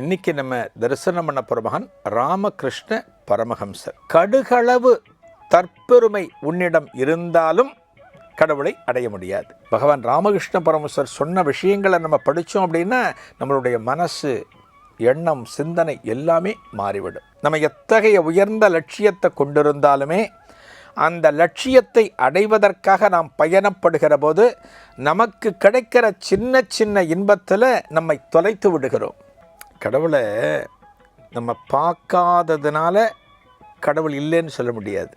இன்னைக்கு நம்ம தரிசனம் பண்ண போகிற மகன் ராமகிருஷ்ண பரமஹம்சர். கடுகளவு தற்பெருமை உன்னிடம் இருந்தாலும் கடவுளை அடைய முடியாது. பகவான் ராமகிருஷ்ண பரமஹம்சர் சொன்ன விஷயங்களை நம்ம படித்தோம் அப்படின்னா நம்மளுடைய மனசு எண்ணம் சிந்தனை எல்லாமே மாறிவிடும். நம்ம எத்தகைய உயர்ந்த லட்சியத்தை கொண்டிருந்தாலுமே அந்த லட்சியத்தை அடைவதற்காக நாம் பயணப்படுகிற போது நமக்கு கிடைக்கிற சின்ன சின்ன இன்பத்தில் நம்மை தொலைத்து விடுகிறோம். கடவுளை நம்ம பார்க்காததுனால கடவுள் இல்லைன்னு சொல்ல முடியாது.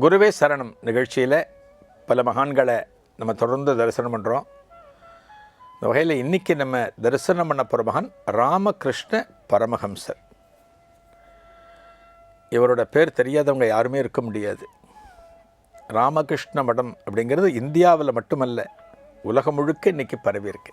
குருவே சரணம். நிகழ்ச்சியில் பல மகான்களை நம்ம தொடர்ந்து தரிசனம் பண்ணுறோம் இந்த வகையில் இன்றைக்கி நம்ம தரிசனம் பண்ண போகிற மகான் ராமகிருஷ்ண பரமஹம்சர். இவரோட பேர் தெரியாதவங்க யாருமே இருக்க முடியாது. ராமகிருஷ்ண மடம் அப்படிங்கிறது இந்தியாவில் மட்டுமல்ல உலகம் முழுக்க இன்றைக்கி பரவியிருக்கு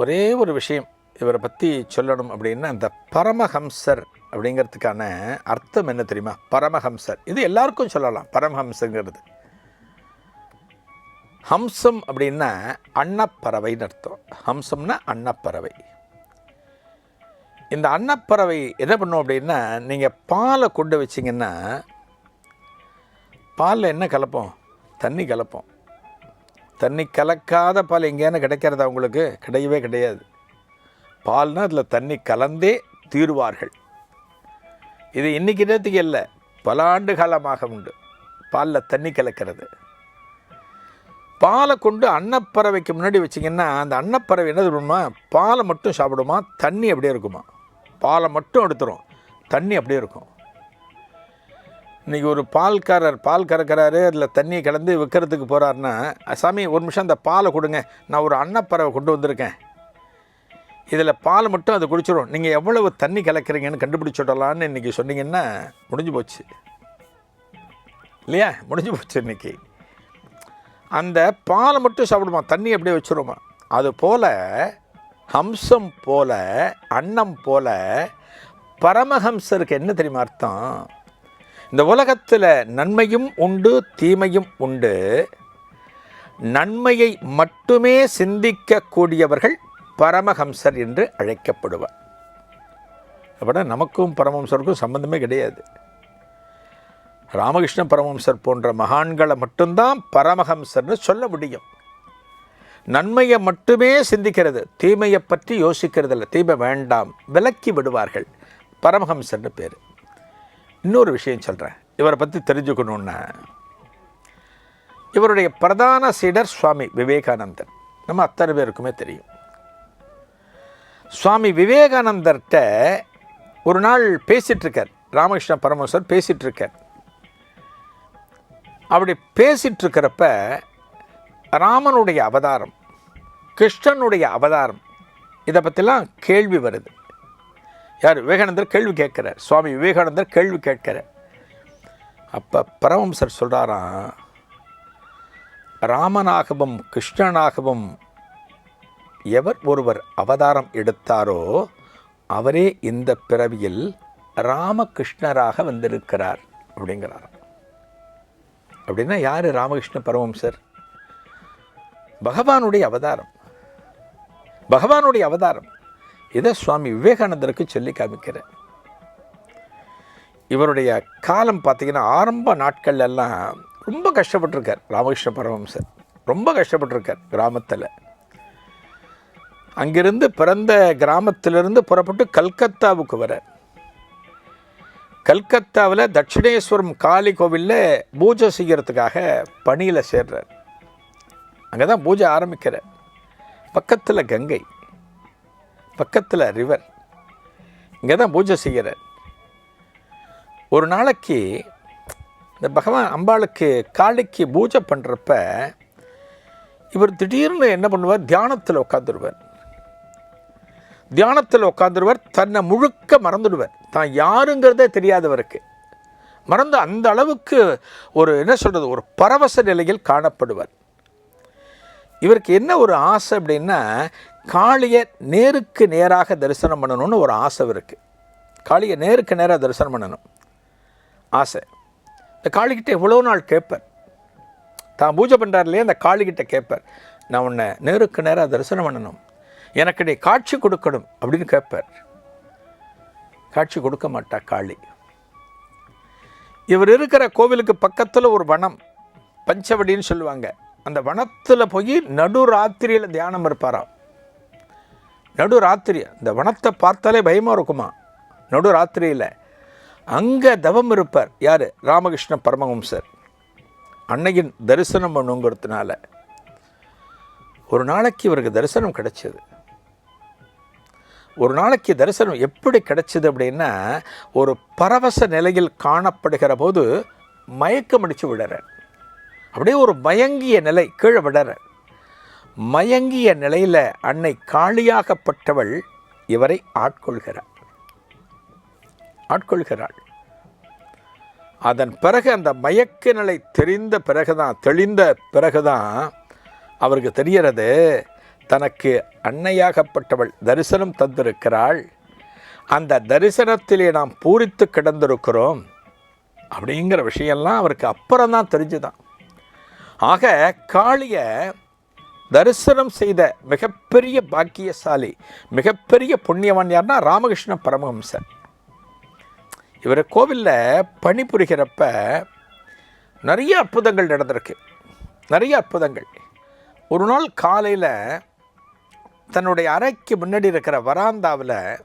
ஒரே ஒரு விஷயம் இவரை பற்றி சொல்லணும் அப்படின்னா இந்த பரமஹம்சர் அப்படிங்கிறதுக்கான அர்த்தம் என்ன தெரியுமா? பரமஹம்சர். இது எல்லாருக்கும் சொல்லலாம் பரமஹம்சங்கிறது. ஹம்சம் அப்படின்னா அன்னப்பறவைன்னு அர்த்தம். ஹம்சம்னா அன்னப்பறவை. இந்த அன்னப்பறவை என்ன பண்ணும் அப்படின்னா நீங்கள் பாலை கொண்டு வச்சிங்கன்னா பாலில் என்ன கலப்போம்? தண்ணி கலப்போம். தண்ணி கலக்காத பால் எங்கேயானு கிடைக்கிறதா உங்களுக்கு? கிடையவே கிடையாது. பால்னால் அதில் தண்ணி கலந்தே தீருவார்கள். இது இன்றைக்கி நேரத்துக்கு இல்லை பல ஆண்டு காலமாக உண்டு. பாலில் தண்ணி கலக்கிறது. பாலை கொண்டு அன்னப்பறவைக்கு முன்னாடி வச்சிங்கன்னா அந்த அன்னப்பறவை என்ன பண்ணுமா பாலை மட்டும் சாப்பிடுமா? தண்ணி அப்படியே இருக்குமா? பாலை மட்டும் எடுத்துரும். தண்ணி அப்படியே இருக்கும். இன்றைக்கி ஒரு பால்காரர் பால் கறக்கிறாரு அதில் தண்ணியை கலந்து விற்கிறதுக்கு போகிறாருன்னா சாமி ஒரு நிமிஷம் அந்த பாலை கொடுங்க. நான் ஒரு அன்னப்பறவை கொண்டு வந்திருக்கேன். இதில் பால் மட்டும் அது குடிச்சிடும் நீங்கள் எவ்வளவு தண்ணி கலக்கிறீங்கன்னு கண்டுபிடிச்சிடலான்னு இன்றைக்கி சொன்னீங்கன்னா முடிஞ்சு போச்சு. இல்லையா? முடிஞ்சு போச்சு இன்றைக்கி அந்த பாலை மட்டும் சாப்பிடுமா? தண்ணி அப்படியே வச்சுருமா? அது போல் ஹம்சம் போல அன்னம் போல பரமஹம்சருக்கு என்ன தெரியுமா அர்த்தம்? இந்த உலகத்தில் நன்மையும் உண்டு தீமையும் உண்டு. நன்மையை மட்டுமே சிந்திக்கக்கூடியவர்கள் பரமஹம்சர் என்று அழைக்கப்படுவார். அப்படின்னா நமக்கும் பரமஹம்சருக்கும் சம்பந்தமே கிடையாது. ராமகிருஷ்ண பரமஹம்சர் போன்ற மகான்களை மட்டும்தான் பரமஹம்சர்னு சொல்ல முடியும். நன்மையை மட்டுமே சிந்திக்கிறது தீமையை பற்றி யோசிக்கிறது இல்லை தீமை வேண்டாம் விலக்கி விடுவார்கள். பரமஹம்சர்னு பேர். இன்னொரு விஷயம் சொல்கிறேன் இவரை பற்றி தெரிஞ்சுக்கணுன்னா இவருடைய பிரதான சீடர் சுவாமி விவேகானந்தர். நம்ம அத்தனை பேருக்குமே தெரியும். சுவாமி விவேகானந்தர்கிட்ட ஒரு நாள் பேசிகிட்ருக்கார் ராமகிருஷ்ண பரமேஸ்வர் பேசிகிட்ருக்கார் அப்படி பேசிகிட்ருக்கிறப்ப ராமனுடைய அவதாரம் கிருஷ்ணனுடைய அவதாரம் இதை பற்றிலாம் கேள்வி வருது. யார்? விவேகானந்தர் கேள்வி கேட்குறார். சுவாமி விவேகானந்தர் கேள்வி கேட்குறார். அப்போ பரமம்சர் சொல்கிறாராம் ராமனாகவும் கிருஷ்ணனாகவும் எவர் ஒருவர் அவதாரம் எடுத்தாரோ அவரே இந்த பிறவியில் ராமகிருஷ்ணராக வந்திருக்கிறார் அப்படிங்கிறார். அப்படின்னா யார் ராமகிருஷ்ண பரமம்சர் பகவானுடைய அவதாரம். பகவானுடைய அவதாரம். இதை சுவாமி விவேகானந்தருக்கு சொல்லி காமிக்கிறேன். இவருடைய காலம் பார்த்திங்கன்னா ஆரம்ப நாட்கள் எல்லாம் ரொம்ப கஷ்டப்பட்டிருக்கார் ராமகிருஷ்ண பரமஹம்சர். ரொம்ப கஷ்டப்பட்டிருக்கார் கிராமத்தில். அங்கிருந்து பிறந்த கிராமத்திலிருந்து புறப்பட்டு கல்கத்தாவுக்கு வர. கல்கத்தாவில் தட்சிணேஸ்வரம் காளி கோவிலில் பூஜை செய்கிறதுக்காக பணியில் சேர்றார். அங்கே தான் பூஜை ஆரம்பிக்கிறார். பக்கத்தில் கங்கை. பக்கத்தில் ரிவர் இங்கே தான் பூஜை செய்கிறார் ஒரு நாளைக்கு இந்த பகவான் அம்பாளுக்கு காளிக்கு பூஜை பண்ணுறப்ப இவர் திடீர்னு என்ன பண்ணுவார்? தியானத்தில் உட்காந்துருவார் தியானத்தில் உட்காந்துருவார் தன்னை முழுக்க மறந்துடுவார். தான் யாருங்கிறதே தெரியாதவருக்கு மறந்து அந்த அளவுக்கு ஒரு என்ன சொல்கிறது ஒரு பரவச நிலையில் காணப்படுவார். இவருக்கு என்ன ஒரு ஆசை அப்படின்னா காளியை நேருக்கு நேராக தரிசனம் பண்ணணும்னு ஒரு ஆசை இருக்குது காளியை நேருக்கு நேராக தரிசனம் பண்ணணும். ஆசை. இந்த காளிக்கிட்ட எவ்வளோ நாள் கேட்பார்? தான் பூஜை பண்ணுறார் இல்லையா அந்த காளிக்கிட்ட கேட்பார். நான் உன்னை நேருக்கு நேராக தரிசனம் பண்ணணும். எனக்கு நீ காட்சி கொடுக்கணும் அப்படின்னு கேட்பார். காட்சி கொடுக்க மாட்டா காளி. இவர் இருக்கிற கோவிலுக்கு பக்கத்தில் ஒரு வனம் பஞ்சவடின்னு சொல்லுவாங்க. அந்த வனத்தில் போய் நடு ராத்திரியில் தியானம் இருப்பாராம். நடு ராத்திரி இந்த வனத்தை பார்த்தாலே பயமாக இருக்குமா? நடு ராத்திரியில் அங்கே தவம் இருப்பார். யார்? ராமகிருஷ்ண பரமஹம்சர். அன்னையின் தரிசனம் பண்ணுங்கிறதுனால. ஒரு நாளைக்கு இவருக்கு தரிசனம் கிடைச்சது. ஒரு நாளைக்கு தரிசனம் எப்படி கிடைச்சது அப்படின்னா ஒரு பரவச நிலையில் காணப்படுகிற போது மயக்கம் அடித்து விடுறார். அப்படியே ஒரு மயங்கிய நிலை கீழே விடுறார். மயங்கிய நிலையில் அன்னை காளியாகப்பட்டவள் இவரை ஆட்கொள்கிறார் ஆட்கொள்கிறாள். அதன் பிறகு அந்த மயக்க நிலை தெரிந்த பிறகுதான் தெளிந்த பிறகுதான் அவருக்கு தெரிகிறது தனக்கு அன்னையாகப்பட்டவள் தரிசனம் தந்திருக்கிறாள். அந்த தரிசனத்திலே நாம் பூரித்து கிடந்திருக்கிறோம் அப்படிங்கிற விஷயம்லாம் அவருக்கு அப்புறம் தான் தெரிஞ்சுதான். ஆக காளிய தரிசனம் செய்த மிகப்பெரிய பாக்கியசாலி மிகப்பெரிய புண்ணியவான் யார்னா ராமகிருஷ்ண பரமஹம்சர். இவர் கோவிலில் பணிபுரிகிறப்ப நிறைய அற்புதங்கள் நடந்திருக்கு. நிறைய அற்புதங்கள். ஒரு நாள் காலையில் தன்னுடைய அறைக்கு முன்னாடி இருக்கிற வராந்தாவில்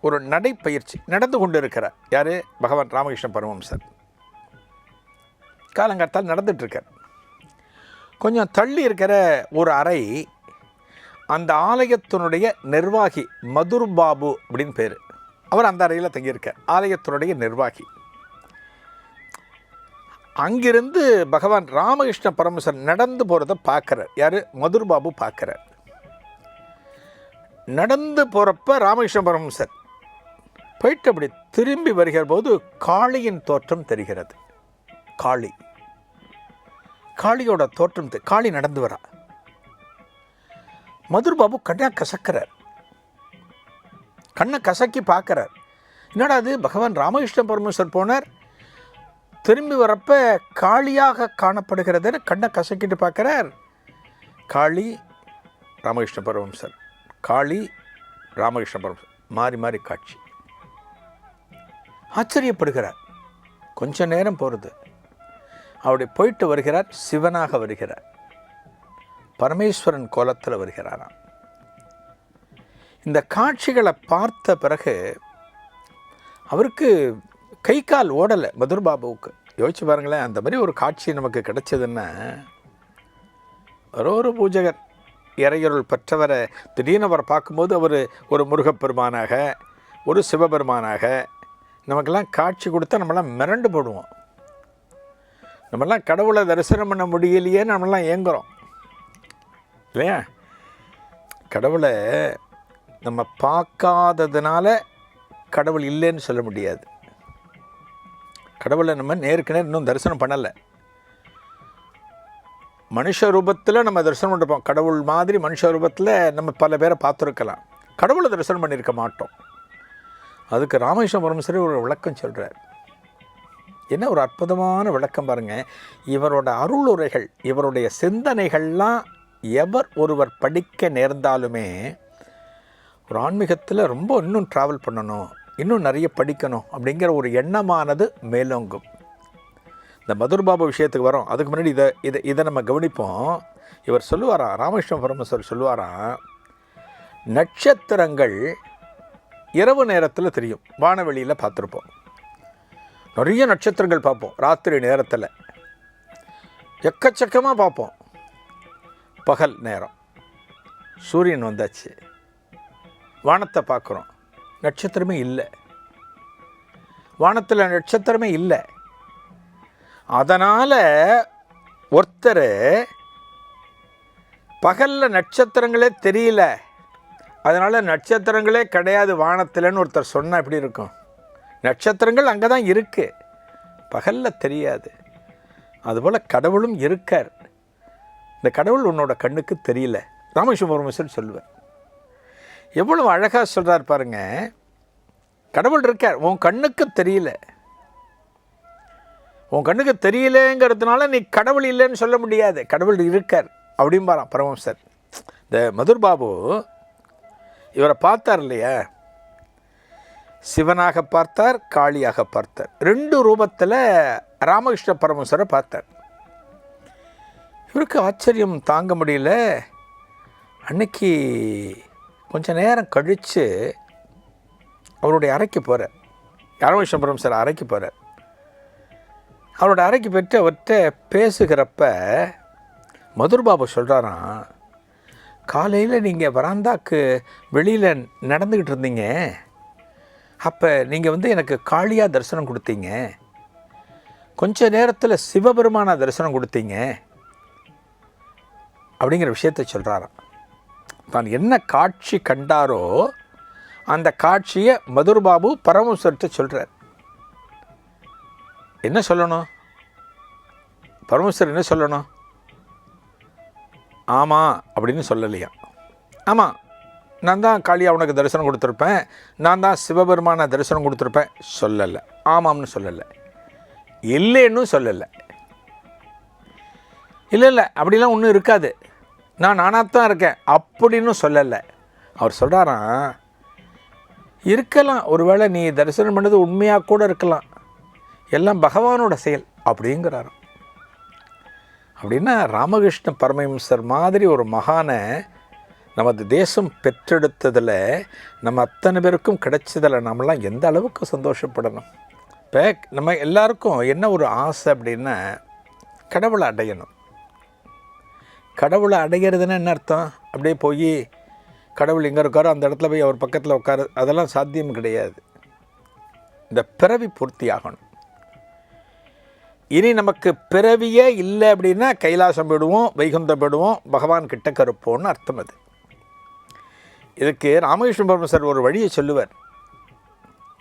ஒரு நடைப்பயிற்சி நடந்து கொண்டு இருக்கிறார் யார்? பகவான் ராமகிருஷ்ண பரமஹம்சர். காலங்காத்தால் நடந்துட்டுருக்கார் கொஞ்சம் தள்ளி இருக்கிற ஒரு அறை அந்த ஆலயத்தினுடைய நிர்வாகி மதுர் பாபு அப்படின்னு பேர். அவர் அந்த அறையில் தங்கியிருக்கார் ஆலயத்தினுடைய நிர்வாகி. அங்கிருந்து பகவான் ராமகிருஷ்ண பரமசர் நடந்து போகிறத பார்க்குறார். யார்? மதுர் பாபு பார்க்குறார். நடந்து போகிறப்ப ராமகிருஷ்ண பரமசர் போயிட்டு அப்படி திரும்பி வருகிற போது காளியின் தோற்றம் தெரிகிறது. காளி. காளியோட தோற்றம் காளி நடந்து வரா. மதுர் பாபு கண்ணா கசக்கிறார். கண்ணை கசக்கி பார்க்குறார். என்னடா அது பகவான் ராமகிருஷ்ண பரமேஸ்வர் போனார். திரும்பி வரப்ப காளியாக காணப்படுகிறதுன்னு கண்ணை கசக்கிட்டு பார்க்குறார். காளி ராமகிருஷ்ண பரமஹம்சர் காளி ராமகிருஷ்ண பரமஹம்சர் மாறி மாறி காட்சி. ஆச்சரியப்படுகிறார். கொஞ்ச நேரம் போகிறது அப்படி போயிட்டு வருகிறார் சிவனாக வருகிறார். பரமேஸ்வரன் கோலத்தில் வருகிறாராம். இந்த காட்சிகளை பார்த்த பிறகு அவருக்கு கை கால் ஓடலை மதுர் பாபுவுக்கு. யோசிச்சு பாருங்களேன் அந்த மாதிரி ஒரு காட்சி நமக்கு கிடைச்சதுன்னா ஒரு ஒரு பூஜகர் இறையருள் பெற்றவரை திடீர்னு அவரை பார்க்கும்போது அவர் ஒரு முருகப்பெருமானாக ஒரு சிவபெருமானாக நமக்கெல்லாம் காட்சி கொடுத்தா நம்மளாம் மிரண்டு போடுவோம். நம்மெல்லாம் கடவுளை தரிசனம் பண்ண முடியலையே நம்மளாம் ஏங்குறோம். இல்லையா? கடவுளை நம்ம பார்க்காததுனால கடவுள் இல்லைன்னு சொல்ல முடியாது. கடவுளை நம்ம நேருக்கு நேர் இன்னும் தரிசனம் பண்ணலை. மனுஷ ரூபத்தில் நம்ம தரிசனம் பண்ணிருப்போம். கடவுள் மாதிரி மனுஷ ரூபத்தில் நம்ம பல பேரை பார்த்துருக்கலாம். கடவுளை தரிசனம் பண்ணியிருக்க மாட்டோம். அதுக்கு ராமேஸ்வரம் சரி ஒரு விளக்கம் சொல்கிறார் என்ன ஒரு அற்புதமான விளக்கம் பாருங்கள் இவரோட அருளுரைகள் இவருடைய சிந்தனைகள்லாம் எவர் ஒருவர் படிக்க நேர்ந்தாலுமே ஒரு ஆன்மீகத்தில் ரொம்ப இன்னும் ட்ராவல் பண்ணணும் இன்னும் நிறைய படிக்கணும் அப்படிங்கிற ஒரு எண்ணமானது மேலோங்கும். இந்த மதுர் பாபு விஷயத்துக்கு வரோம். அதுக்கு முன்னாடி இதை இதை இதை நம்ம கவனிப்போம். இவர் சொல்லுவாரா ராமகிருஷ்ண பரமேஸ்வர் சொல்லுவாரா நட்சத்திரங்கள் இரவு நேரத்தில் தெரியும். வானவெளியில் பார்த்துருப்போம். நிறைய நட்சத்திரங்கள் பார்ப்போம் ராத்திரி நேரத்தில். எக்கச்சக்கமாக பார்ப்போம். பகல் நேரம். சூரியன் வந்தாச்சு. வானத்தை பார்க்குறோம். நட்சத்திரமே இல்லை. வானத்தில் நட்சத்திரமே இல்லை. அதனால் ஒருத்தர் பகலில் நட்சத்திரங்களே தெரியல. அதனால் நட்சத்திரங்களே கிடையாது வானத்தில்னு ஒருத்தர் சொன்னால் எப்படி இருக்கும்? நட்சத்திரங்கள் அங்கே தான் இருக்குது பகலில் தெரியாது. அதுபோல் கடவுளும் இருக்கார். இந்த கடவுள் உன்னோட கண்ணுக்கு தெரியல. ராமகிருஷ்ண சொல்லுவேன் எவ்வளோ அழகாக சொல்கிறார் பாருங்க. கடவுள் இருக்கார். உன் கண்ணுக்கு தெரியல. உன் கண்ணுக்கு தெரியலங்கிறதுனால நீ கடவுள் இல்லைன்னு சொல்ல முடியாது. கடவுள் இருக்கார் அப்படிம்பாராம் சார் இந்த மதுர் பாபு இவரை பார்த்தார் இல்லையா? சிவனாக பார்த்தார் காளியாக பார்த்தார். ரெண்டு ரூபத்தில் ராமகிருஷ்ண பரமேஸ்வரை பார்த்தார். இவருக்கு ஆச்சரியம் தாங்க முடியல. அன்னைக்கு கொஞ்ச நேரம் கழித்து அவருடைய அறைக்கு போகிறார் ராமகிருஷ்ண பரமேஸ்வரர் அறைக்கு போகிறார் அவரோட அறைக்கு போயிட்டு அவர்கிட்ட பேசுகிறப்ப மதுர்பாபு சொல்கிறாராம் காலையில் நீங்கள் வராந்தாக்கு வெளியில் நடந்துக்கிட்டு இருந்தீங்க. அப்போ நீங்கள் வந்து எனக்கு காளியாக தரிசனம் கொடுத்தீங்க. கொஞ்ச நேரத்தில் சிவபெருமானா தரிசனம் கொடுத்தீங்க. அப்படிங்கிற விஷயத்தை சொல்கிறாராம் தான் என்ன காட்சி கண்டாரோ அந்த காட்சியை மதுர் பாபு பரமேஸ்வர்கிட்ட சொல்கிறார் என்ன சொல்லணும்? பரமேஸ்வர் என்ன சொல்லணும்? ஆமாம் அப்படின்னு சொல்லலையா ஆமாம் நான் தான் காளியா உனக்கு தரிசனம் கொடுத்துருப்பேன். நான் தான் சிவபெருமான தரிசனம் கொடுத்துருப்பேன். சொல்லலை. ஆமாம்னு சொல்லலை. இல்லைன்னு சொல்லலை. இல்லை இல்லை அப்படிலாம் ஒன்றும் இருக்காது. நான் நானாக தான் இருக்கேன். அப்படின்னு சொல்லலை. அவர் சொல்கிறாராம் இருக்கலாம். ஒருவேளை நீ தரிசனம் பண்ணது உண்மையாக கூட இருக்கலாம். எல்லாம் பகவானோட செயல் அப்படிங்கிறாராம். அப்படின்னா ராமகிருஷ்ண பரமஹம்சர் மாதிரி ஒரு மகானை நமது தேசம் பெற்றெடுத்ததில் நம்ம அத்தனை பேருக்கும் கிடைச்சதில் நம்மலாம் எந்த அளவுக்கு சந்தோஷப்படணும்? இப்போ நம்ம எல்லாருக்கும் என்ன ஒரு ஆசை அப்படின்னா கடவுளை அடையணும். கடவுளை அடையிறதுன்னா என்ன அர்த்தம்? அப்படியே போய் கடவுள் எங்கே இருக்காரோ அந்த இடத்துல போய் அவர் பக்கத்தில் உட்காரு அதெல்லாம் சாத்தியம் கிடையாது. இந்த பிறவி பூர்த்தி ஆகணும். இனி நமக்கு பிறவியே இல்லை அப்படின்னா கைலாசம் போயிடுவோம் வைகுந்தம் போயிடுவோம் பகவான் கிட்ட கருப்போம்னு அர்த்தம் அது. இதுக்கு ராமகிருஷ்ண பரமசர் ஒரு வழியை சொல்லுவார்.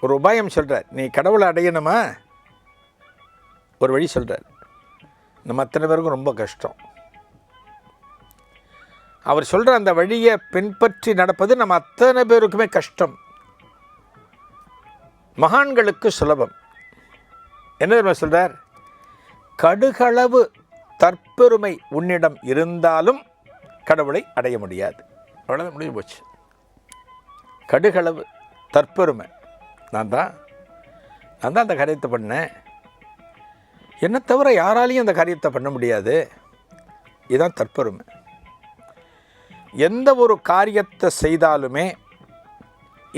ஒரு உபாயம் சொல்கிறார் நீ கடவுளை அடையணுமா? ஒரு வழி சொல்கிறார் நம்ம அத்தனை பேருக்கும் ரொம்ப கஷ்டம். அவர் சொல்கிற அந்த வழியை பின்பற்றி நடப்பது நம்ம அத்தனை பேருக்குமே கஷ்டம். மகான்களுக்கு சுலபம். என்ன தெரியுமா சொல்கிறார் கடுகளவு தற்பெருமை உன்னிடம் இருந்தாலும் கடவுளை அடைய முடியாது. அவ்வளோதான் முடிஞ்சு போச்சு. கடுகளவு தற்பெருமை. நான் தான் நான் தான் அந்த காரியத்தை பண்ணேன். என்னை தவிர யாராலையும் அந்த காரியத்தை பண்ண முடியாது. இதுதான் தற்பெருமை. எந்த ஒரு காரியத்தை செய்தாலுமே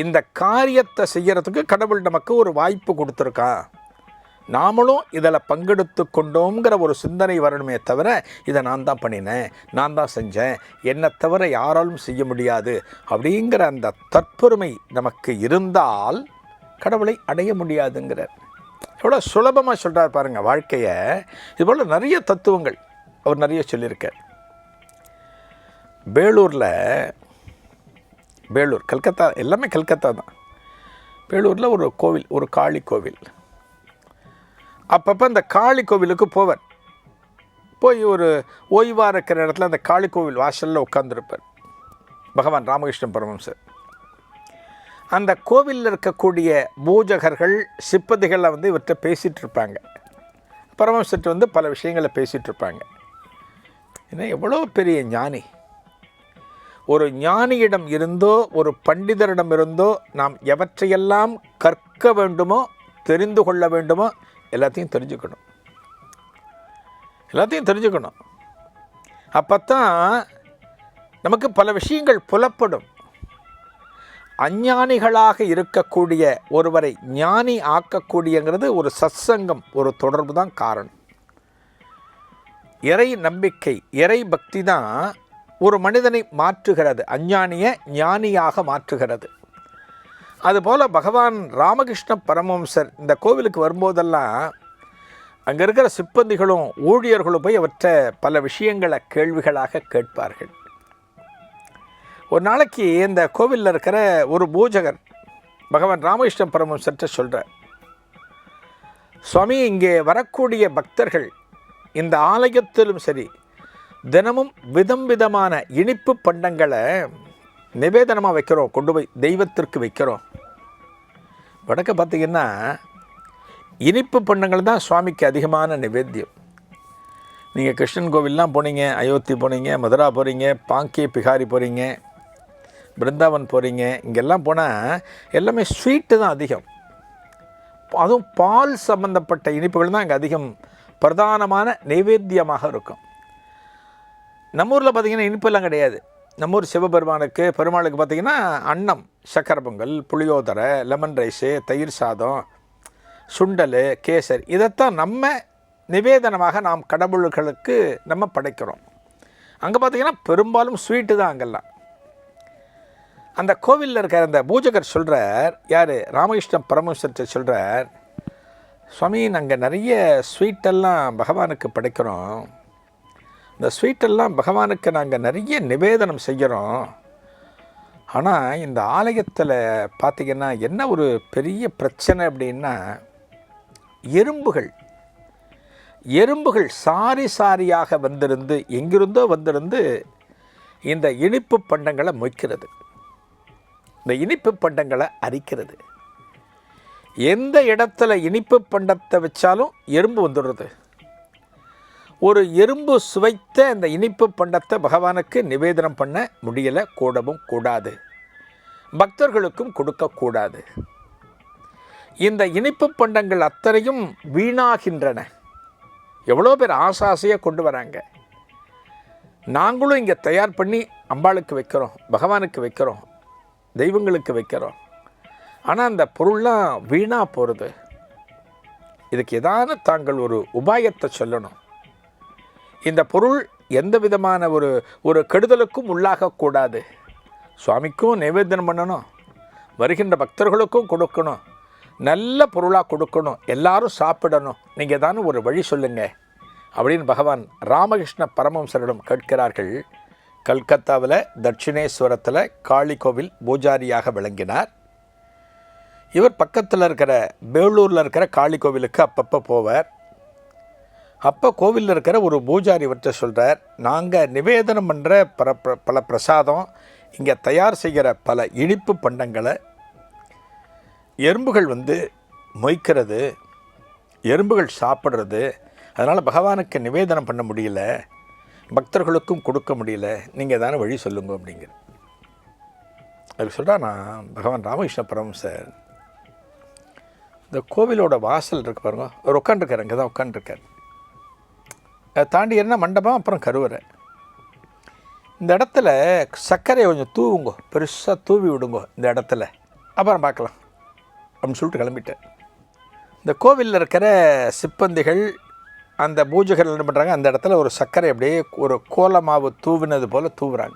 இந்த காரியத்தை செய்கிறதுக்கு கடவுள் நமக்கு ஒரு வாய்ப்பு கொடுத்துருக்கான். நாமளும் இதில் பங்கெடுத்து கொண்டோங்கிற ஒரு சிந்தனை வரணுமே தவிர இதை நான் தான் பண்ணினேன் நான் தான் செஞ்சேன் என்னை தவிர யாராலும் செய்ய முடியாது அப்படிங்கிற அந்த தற்பொருமை நமக்கு இருந்தால் கடவுளை அடைய முடியாதுங்கிறார். எவ்வளோ சுலபமாக சொல்கிறார் பாருங்கள் வாழ்க்கையை. இதுபோல் நிறைய தத்துவங்கள் அவர் நிறைய சொல்லியிருக்கார். வேலூரில் வேலூர் கல்கத்தா எல்லாமே கல்கத்தா தான். வேலூரில் ஒரு கோவில் ஒரு காளி கோவில். அப்பப்போ அந்த காளி கோவிலுக்கு போவார். போய் ஒரு ஓய்வாக இருக்கிற இடத்துல அந்த காளி கோவில் வாசலில் உட்காந்துருப்பார் பகவான் ராமகிருஷ்ண பரமம்சர் அந்த கோவிலில் இருக்கக்கூடிய பூஜகர்கள் சிப்பதிகளை வந்து இவர்கிட்ட பேசிகிட்டு இருப்பாங்க. பரமஹம்சர்கிட்ட வந்து பல விஷயங்களை பேசிகிட்டு இருப்பாங்க. ஏன்னா எவ்வளோ பெரிய ஞானி. ஒரு ஞானியிடம் இருந்தோ ஒரு பண்டிதரிடம் இருந்தோ நாம் எவற்றையெல்லாம் கற்க வேண்டுமோ தெரிந்து கொள்ள வேண்டுமோ எல்லாத்தையும் தெரிஞ்சுக்கணும். எல்லாத்தையும் தெரிஞ்சுக்கணும். அப்போத்தான் நமக்கு பல விஷயங்கள் புலப்படும். அஞ்ஞானிகளாக இருக்கக்கூடிய ஒருவரை ஞானி ஆக்கக்கூடியங்கிறது ஒரு சத்சங்கம் ஒரு தொடர்பு தான் காரணம். இறை நம்பிக்கை இறை பக்தி தான் ஒரு மனிதனை மாற்றுகிறது அஞ்ஞானியை ஞானியாக மாற்றுகிறது. அதுபோல் பகவான் ராமகிருஷ்ண பரமம்சர் இந்த கோவிலுக்கு வரும்போதெல்லாம் அங்கே இருக்கிற சிப்பந்திகளும் ஊழியர்களும் போய் அவற்றை பல விஷயங்களை கேள்விகளாக கேட்பார்கள். ஒரு நாளைக்கு இந்த கோவிலில் இருக்கிற ஒரு பூஜகர் பகவான் ராமகிருஷ்ண பரமம்சர்கிட்ட சொல்கிறார் சுவாமி இங்கே வரக்கூடிய பக்தர்கள் இந்த ஆலயத்திலும் சரி தினமும் விதம் விதமான இனிப்பு பண்டங்களை நிவேதனமாக வைக்கிறோம் கொண்டு போய் தெய்வத்திற்கு வைக்கிறோம். வடக்க பார்த்திங்கன்னா இனிப்பு பண்டங்கள் தான் சுவாமிக்கு அதிகமான நிவேத்தியம். நீங்கள் கிருஷ்ணன் கோவில்லாம் போனீங்க அயோத்தி போனீங்க மதுரா போகிறீங்க பாங்கி பிகாரி போகிறீங்க பிருந்தாவன் போகிறீங்க இங்கெல்லாம் போனால் எல்லாமே ஸ்வீட்டு தான் அதிகம். அதுவும் பால் சம்பந்தப்பட்ட இனிப்புகள் தான் இங்கே அதிகம் பிரதானமான நைவேத்தியமாக இருக்கும். நம்ம ஊரில் பார்த்திங்கன்னா இனிப்பெல்லாம் கிடையாது. நம்ம ஊர் சிவபெருமானுக்கு பெருமாளுக்கு பார்த்திங்கன்னா அன்னம் சக்கரை பொங்கல் புளியோதரை லெமன் ரைஸு தயிர் சாதம் சுண்டல் கேசர். இதைத்தான் நம்ம நிவேதனமாக நாம் கடவுள்களுக்கு நம்ம படைக்கிறோம். அங்கே பார்த்திங்கன்னா பெரும்பாலும் ஸ்வீட்டு தான் அங்கெல்லாம். அந்த கோவிலில் இருக்கிற அந்த பூஜகர் சொல்கிறார் யார்? ராமகிருஷ்ணன் பரமேஸ்வரத்தை சொல்கிறார் சுவாமி நாங்கள் நிறைய ஸ்வீட்டெல்லாம் பகவானுக்கு படைக்கிறோம். இந்த ஸ்வீட்டெல்லாம் பகவானுக்கு நாங்கள் நிறைய நிவேதனம் செய்கிறோம் ஆனால் இந்த ஆலயத்தில் பார்த்திங்கன்னா என்ன ஒரு பெரிய பிரச்சனை அப்படின்னா எறும்புகள். எறும்புகள் சாரி சாரியாக வந்திருந்து எங்கிருந்தோ வந்திருந்து இந்த இனிப்பு பண்டங்களை மொய்க்கிறது. இந்த இனிப்பு பண்டங்களை அரிக்கிறது. எந்த இடத்துல இனிப்பு பண்டத்தை வச்சாலும் எறும்பு வந்துடுறது. ஒரு எறும்பு சுவைத்த அந்த இனிப்பு பண்டத்தை பகவானுக்கு நிவேதனம் பண்ண முடியலை கூடவும் கூடாது. பக்தர்களுக்கும் கொடுக்கக்கூடாது இந்த இனிப்பு பண்டங்கள் அத்தனையும் வீணாகின்றன. எவ்வளோ பேர் ஆசாசையாக கொண்டு வராங்க. நாங்களும் இங்கே தயார் பண்ணி அம்பாளுக்கு வைக்கிறோம் பகவானுக்கு வைக்கிறோம் தெய்வங்களுக்கு வைக்கிறோம். ஆனால் அந்த பொருள்லாம் வீணாக போகிறது இதுக்கு எதான தாங்கள் ஒரு உபாயத்தை சொல்லணும். இந்த பொருள் எந்த விதமான ஒரு ஒரு கெடுதலுக்கும் உள்ளாகக்கூடாது சுவாமிக்கும் நைவேத்தியம் பண்ணணும். வருகின்ற பக்தர்களுக்கும் கொடுக்கணும். நல்ல பொருளாக கொடுக்கணும். எல்லாரும் சாப்பிடணும். நீங்கள் தானே ஒரு வழி சொல்லுங்கள் அப்படின்னு பகவான் ராமகிருஷ்ண பரமம்சரிடம் கேட்கிறார்கள். கல்கத்தாவில் தட்சிணேஸ்வரத்தில் காளி கோவில் பூஜாரியாக விளங்கினார். இவர் பக்கத்தில் இருக்கிற பேலூரில் இருக்கிற காளி கோவிலுக்கு அப்பப்போ போவார். அப்போ கோவிலில் இருக்கிற ஒரு பூஜாரி இவர்கிட்ட சொல்கிறார் நாங்கள் நிவேதனம் பண்ணுற பல பிர- பல பிரசாதம் இங்கே தயார் செய்கிற பல இனிப்பு பண்டங்களை எறும்புகள் வந்து மொய்க்கிறது எறும்புகள் சாப்பிட்றது அதனால் பகவானுக்கு நிவேதனம் பண்ண முடியல பக்தர்களுக்கும் கொடுக்க முடியல நீங்கள் தானே வழி சொல்லுங்க அப்படிங்கிற அதுக்கு சொல்கிறா நான் பகவான் ராமகிருஷ்ண பரமசர் இந்த கோவிலோட வாசல் இருக்கு பாருங்க அவர் உட்காந்துருக்கார் இங்கே தான் உட்காந்துருக்கார் தாண்டி என்ன மண்டபம் அப்புறம் கருவறை. இந்த இடத்துல சர்க்கரையை கொஞ்சம் தூவுங்கோ பெருசாக தூவி விடுங்கோ இந்த இடத்துல. அப்புறம் பார்க்கலாம். அப்படின்னு சொல்லிட்டு கிளம்பிட்டேன். இந்த கோவிலில் இருக்கிற சிப்பந்திகள் அந்த பூஜைகள் என்ன பண்ணுறாங்க அந்த இடத்துல ஒரு சர்க்கரை அப்படியே ஒரு கோலமாவு தூவினது போல் தூவுறாங்க.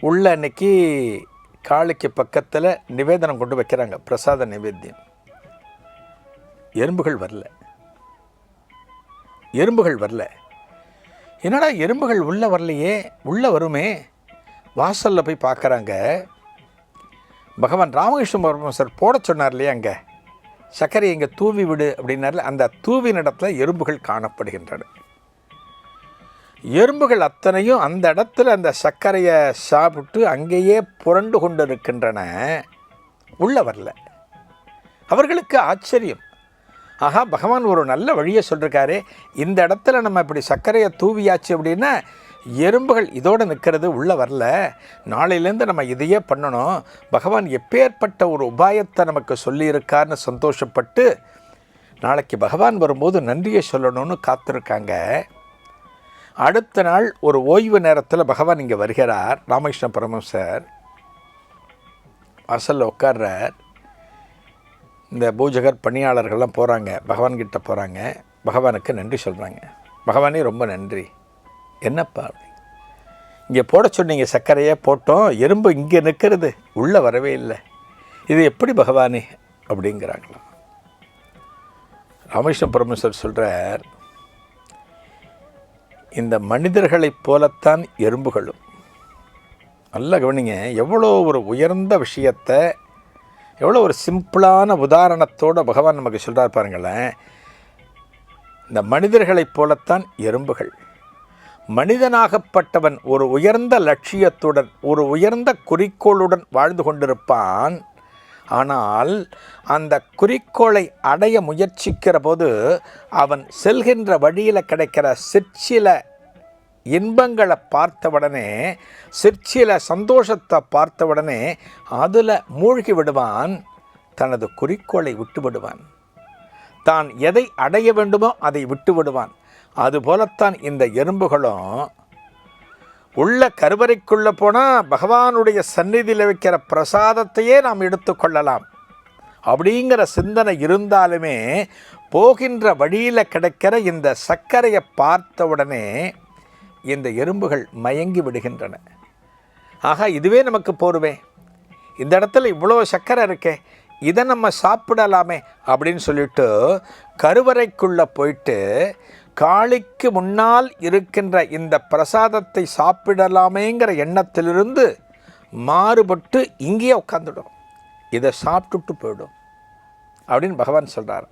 உள்ள அன்னைக்கு காளிக்கு பக்கத்தில் நிவேதனம் கொண்டு வைக்கிறாங்க பிரசாத நிவேத்தியம். எறும்புகள் வரல. எறும்புகள் வரல. என்னடா எறும்புகள் உள்ளே வரலையே? உள்ளே வருமே? வாசலில் போய் பார்க்குறாங்க பகவான் ராமகிருஷ்ண பரமசர் போட சொன்னார் இல்லையா அங்கே? சர்க்கரை இங்கே தூவி விடு அப்படின்னார்ல அந்த தூவின இடத்துல எறும்புகள் காணப்படுகின்றன. எறும்புகள் அத்தனையும் அந்த இடத்துல அந்த சர்க்கரையை சாப்பிட்டு அங்கேயே புரண்டு கொண்டு இருக்கின்றன உள்ள வரல. அவர்களுக்கு ஆச்சரியம். ஆஹா பகவான் ஒரு நல்ல வழியை சொல்லியிருக்காரு இந்த இடத்துல நம்ம இப்படி சர்க்கரையை தூவியாச்சு அப்படின்னா எறும்புகள் இதோடு நிற்கிறது உள்ளே வரல. நாளையிலேருந்து நம்ம இதையே பண்ணணும். பகவான் எப்பேற்பட்ட ஒரு உபாயத்தை நமக்கு சொல்லியிருக்காருன்னு சந்தோஷப்பட்டு நாளைக்கு பகவான் வரும்போது நன்றியை சொல்லணும்னு காத்திருக்காங்க. அடுத்த நாள் ஒரு ஓய்வு நேரத்தில் பகவான் இங்கே வருகிறார். ராமகிருஷ்ண பரமஹம்சர் வாசலில் உட்கார்றார். இந்த பூஜகர் பணியாளர்கள்லாம் போகிறாங்க பகவான்கிட்ட போகிறாங்க பகவானுக்கு நன்றி சொல்கிறாங்க பகவானே ரொம்ப நன்றி. என்னப்பா இங்கே போட சொன்னீங்க சர்க்கரையே போட்டோம் எறும்பு இங்கே நிற்கிறது உள்ளே வரவே இல்லை. இது எப்படி பகவானே? அப்படிங்கிறாங்களாம் ராமகிருஷ்ண பரமேஸ்வர் சொல்கிறார் இந்த மனிதர்களைப் போலத்தான் எறும்புகளும். நல்லா கவனிங்க எவ்வளோ ஒரு உயர்ந்த விஷயத்தை எவ்வளோ ஒரு சிம்பிளான உதாரணத்தோட பகவான் நமக்கு சொல்கிறார் பாருங்களேன். இந்த மனிதர்களைப் போலத்தான் எறும்புகள். மனிதனாகப்பட்டவன் ஒரு உயர்ந்த லட்சியத்துடன் ஒரு உயர்ந்த குறிக்கோளுடன் வாழ்ந்து கொண்டிருப்பான். ஆனால் அந்த குறிக்கோளை அடைய முயற்சிக்கிற போது அவன் செல்கின்ற வழியில் கிடைக்கிற சிற்சில இன்பங்களை பார்த்தவுடனே சிற்சில சந்தோஷத்தை பார்த்தவுடனே அதில் மூழ்கி விடுவான் தனது குறிக்கோளை விட்டு விடுவான். தான் எதை அடைய வேண்டுமோ அதை விட்டு விடுவான். அதுபோலத்தான் இந்த எறும்புகளும் உள்ள கருவறைக்குள்ளே போனால் பகவானுடைய சந்நிதியில் வைக்கிற பிரசாதத்தையே நாம் எடுத்துக்கொள்ளலாம் அப்படிங்கிற சிந்தனை இருந்தாலுமே போகின்ற வழியில் கிடைக்கிற இந்த சர்க்கரையை பார்த்த உடனே இந்த எறும்புகள் மயங்கி விடுகின்றன. ஆகா இதுவே நமக்கு போருவே இந்த இடத்துல இவ்வளோ சர்க்கரை இருக்கே இதை நம்ம சாப்பிடலாமே அப்படின்னு சொல்லிட்டு கருவறைக்குள்ளே போயிட்டு காளிக்கு முன்னால் இருக்கின்ற இந்த பிரசாதத்தை சாப்பிடலாமேங்கிற எண்ணத்திலிருந்து மாறுபட்டு இங்கேயே உட்காந்துடும் இதை சாப்பிட்டுட்டு போயிடும் அப்படின்னு பகவான் சொல்கிறார்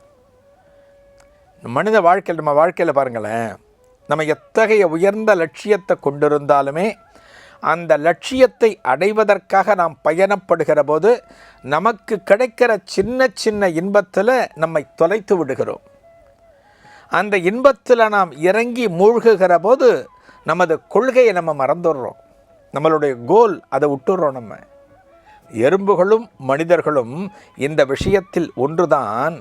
மனித வாழ்க்கையில் நம்ம வாழ்க்கையில் பாருங்களேன் நம்ம எத்தகைய உயர்ந்த லட்சியத்தை கொண்டிருந்தாலுமே அந்த லட்சியத்தை அடைவதற்காக நாம் பயணப்படுகிற போது நமக்கு கிடைக்கிற சின்ன சின்ன இன்பத்தில் நம்மை தொலைத்து விடுகிறோம். அந்த இன்பத்தில் நாம் இறங்கி மூழ்குகிற போது நமது கொள்கையை நம்ம மறந்துடுறோம். நம்மளுடைய கோல் அதை விட்டுடுறோம் நம்ம. எறும்புகளும் மனிதர்களும் இந்த விஷயத்தில் ஒன்றுதான்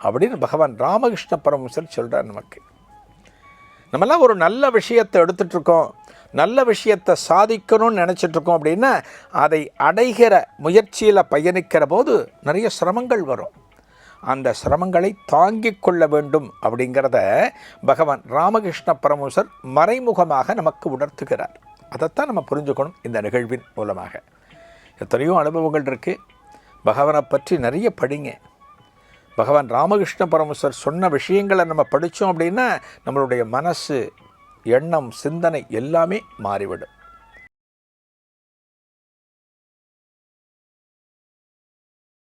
அப்படின்னு பகவான் ராமகிருஷ்ண பரமசர் சொல்கிறார் நமக்கு. நம்மலாம் ஒரு நல்ல விஷயத்தை எடுத்துகிட்ருக்கோம் நல்ல விஷயத்தை சாதிக்கணும்னு நினச்சிட்ருக்கோம் அப்படின்னா அதை அடைகிற முயற்சியில் பயணிக்கிற போது நிறைய சிரமங்கள் வரும். அந்த சிரமங்களை தாங்கிக் கொள்ள வேண்டும் அப்படிங்கிறத பகவான் ராமகிருஷ்ண பரமேஸ்வர் மறைமுகமாக நமக்கு உணர்த்துகிறார். அதைத்தான் நம்ம புரிஞ்சுக்கணும் இந்த நிகழ்வின் மூலமாக. எத்தனையோ அனுபவங்கள் இருக்குது பகவானை பற்றி நிறைய படிங்க. பகவான் ராமகிருஷ்ண பரமசர் சொன்ன விஷயங்களை நம்ம படித்தோம் அப்படின்னா நம்மளுடைய மனசு எண்ணம் சிந்தனை எல்லாமே மாறிவிடும்.